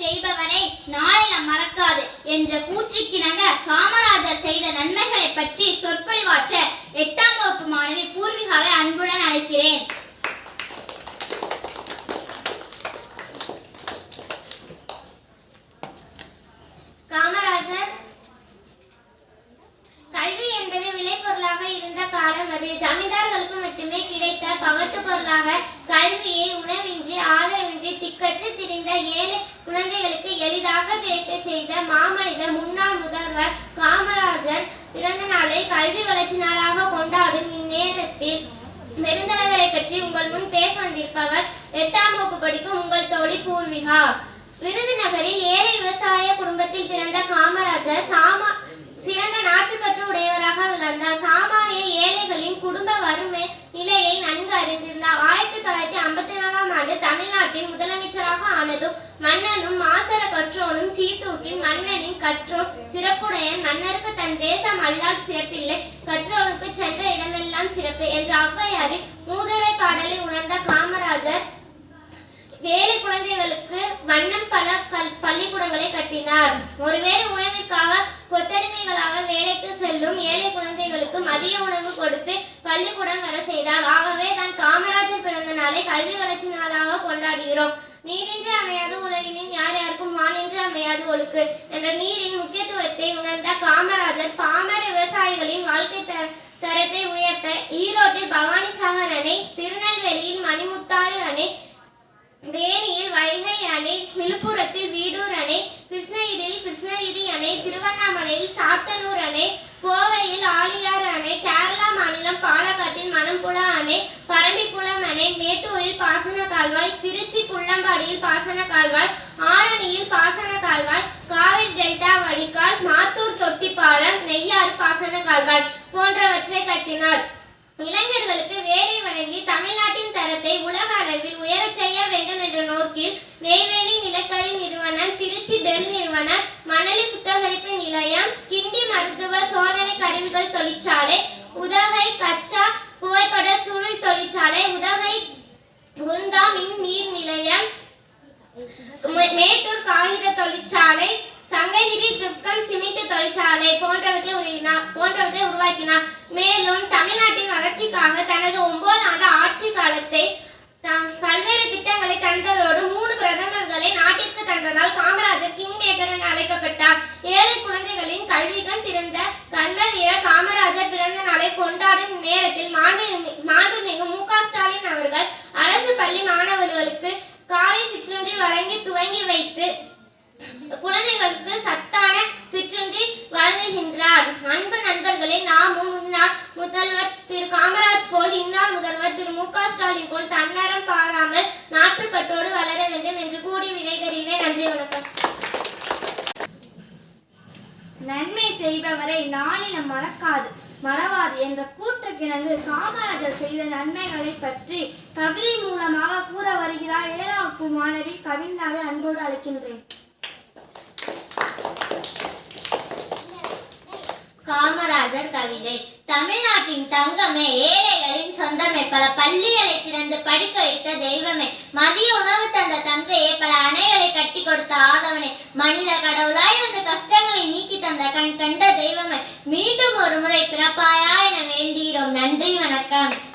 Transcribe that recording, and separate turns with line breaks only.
செய்பவரை நாளிலம் மறக்காது என்ற கூற்றுக்கிணங்க காமராஜர் செய்த நன்மைகளை பற்றி சொற்பொழிவாற்ற எட்டாம் வகுப்பு மாணவி பூர்விகாவை அன்புடன் அழைக்கிறேன்.
காமராஜர் கல்வி என்பது விளைபொருளாக இருந்த காலம் அது. ஜமீன்தார்களுக்கு மட்டுமே கிடைத்த பகட்டு பொருளாக கல்வியை உணவின்றி ஆதரவின்றி திக்கற்று குழந்தைகளுக்கு எளிதாக கிடைக்க செய்த மாமனிதர் முன்னாள் முதல்வர் காமராஜர் பிறந்த நாளை கல்வி வளர்ச்சி நாளாக கொண்டாடும் இந்நேரத்தில் பெருந்தலைவரை பற்றி உங்கள் முன் பேச வந்திருப்பவர் எட்டாம் வகுப்பு படிக்கும் உங்கள் தோழி பூர்விகா. விருதுநகரில் ஏழை விவசாய குடும்பத்தில் பிறந்த காமராஜர் சாமா சிறந்த நாட்டுப்பற்று உடையவராக விளந்தார் சாமானிய ஏழைகளின் குடும்ப வறுமை நிலையை நன்கு அறிந்திருந்தார். ஆயிரத்தி தொள்ளாயிரத்தி ஐம்பத்தி நாலாம் ஆண்டு தமிழ்நாட்டின் முதலமைச்சர் ஆனதும் மன்னனும் மாசர கற்றோனும் சீர்தூக்கின் மன்னனின் கற்றோன் சிறப்புடைய மன்னருக்கு தன் தேசம் அல்லால் சிறப்பில்லை. கற்றோனுக்கு சென்ற இடமெல்லாம் சிறப்பு என்ற ஔவையாரின் மூதுரை பாடலை உணர்ந்த காமராஜர் வேலை குழந்தைகளுக்கு வண்ணம் பல கல் பள்ளிக்கூடங்களை கட்டினார். ஒருவேளை உணவிற்காக கொத்தடிமைகளாக வேலைக்கு செல்லும் ஏழை குழந்தைகளுக்கு மதிய உணவு கொடுத்து பள்ளிக்கூடம் வர செய்தார். ஆகவே தான் காமராஜர் பிறந்த நாளை கல்வி வளர்ச்சி நாளாக கொண்டாடுகிறோம். நீரின்றி அமையாது உலகினில் யார் யாருக்கும் வானின்றி அமையாது ஒழுக்கு. என்ற நீரின் முக்கியத்துவத்தை உணர்ந்த காமராஜர் பாமர விவசாயிகளின் வாழ்க்கை தர தரத்தை உயர்த்த ஈரோட்டில் பவானிசாகர் அணை திருநெல்வேலியில் மணிமுத்தாறு அணை தேனியில் வைகை அணை விழுப்புரத்தில் வீடூர் அணை கிருஷ்ணகிரியில் கிருஷ்ணகிரி அணை திருவண்ணாமலையில் சாத்தனூர் அணை கோவையில் ஆழியார் அணை கேரளா மாநிலம் பாலக்காட்டில் மணம்புழா அணை பரம்பிக்குளம் அணை மேட்டூரில் பாசன கால்வாய் திருச்சி புள்ளம்பாடியில் பாசன கால்வாய் ஆரணியில் பாசன கால்வாய் காவிரி டெல்டா வடிகால் மாத்தூர் தொட்டி பாலம் நெய்யாறு பாசன கால்வாய் போன்றவற்றை கட்டினார். இளைஞர்களுக்கு வேலை வழங்கி தமிழ்நாட்டின் தரத்தை உலக அளவில் உயரச் செய்ய வேண்டும் என்ற நோக்கில் நெய்வேலி நிலக்கரி நிறுவனம் திருச்சி பெல் நிறுவனம் மணலி சுத்தகரிப்பு நிலையம் கிண்டி மருத்துவ சோதனை கருவிகள் தொழிற்சாலை உதகை கச்சா புகைப்பட சுருள் தொழிற்சாலை உதகை குந்தா மின் நீர் நிலையம் தொழிற்சாலை சங்ககிரி துர்க்கம் சிமெண்ட் தொழிற்சாலை போன்றவற்றை உருவினார் போன்றவற்றை உருவாக்கினார். மேலும் தமிழ்நாட்டின் வளர்ச்சிக்காக தனது ஒன்பது ஆண்டு ஆட்சி காலத்தை பல்வேறு திட்டங்களை தந்ததோடு மூணு பிரதமர்களை நாட்டிற்கு தந்ததால் காமராஜர் கிங் மேக்கர் என அழைக்கப்பட்டார். ஏழை குழந்தைகளின் கல்விகள் திறந்த கர்ம வீரர் காமராஜர் பிறந்த நாளை கொண்டாடும் நேரத்தில் மாண்பு- மாண்புமிகு மு க ஸ்டாலின் அவர்கள் அரசு பள்ளி மாணவர்களுக்கு காலை சிற்றுண்டி வழங்கி துவங்கி வைத்து குழந்தைகளுக்கு சத்தான சிற்றுண்டி வழங்குகின்றார். அன்பு நண்பர்களே நாமும் முன்னாள் முதல்வர் திரு காமராஜ் போல் இன்னால் முதல்வர் திரு மு ஸ்டாலின் போல் தன்னரம் பாராமல் நாற்றுப்பட்டோடு வளர வேண்டும் என்று கூடி விடைபெறுகிறேன். நன்றி வணக்கம்.
நன்மை செய்பவரை நாளினம் மறக்காது. மறவாது என்ற கூற்றுக்கிணங்கு காமராஜர் செய்த நன்மைகளை பற்றி கவிதை மூலமாக கூற வருகிறார். ஏழாவது மாணவி கவிந்தாவை அன்போடு அழைக்கின்றேன்.
காமராஜர் கவிதை. தமிழ்நாட்டின் தங்கமே ஏழைகளின் சொந்தமே. பல பள்ளிகளை திறந்து படிக்க வைத்த தெய்வமே. மதிய உணவு தந்த தந்தையே பல அணைகளை கட்டி கொடுத்த ஆதவனே. மனித கடவுளாய் வந்த கஷ்டங்களை நீக்கி தந்த கண் கண்ட தெய்வமே. மீண்டும் ஒரு முறை பிறப்பாயா என வேண்டுகிறோம் நன்றி வணக்கம்.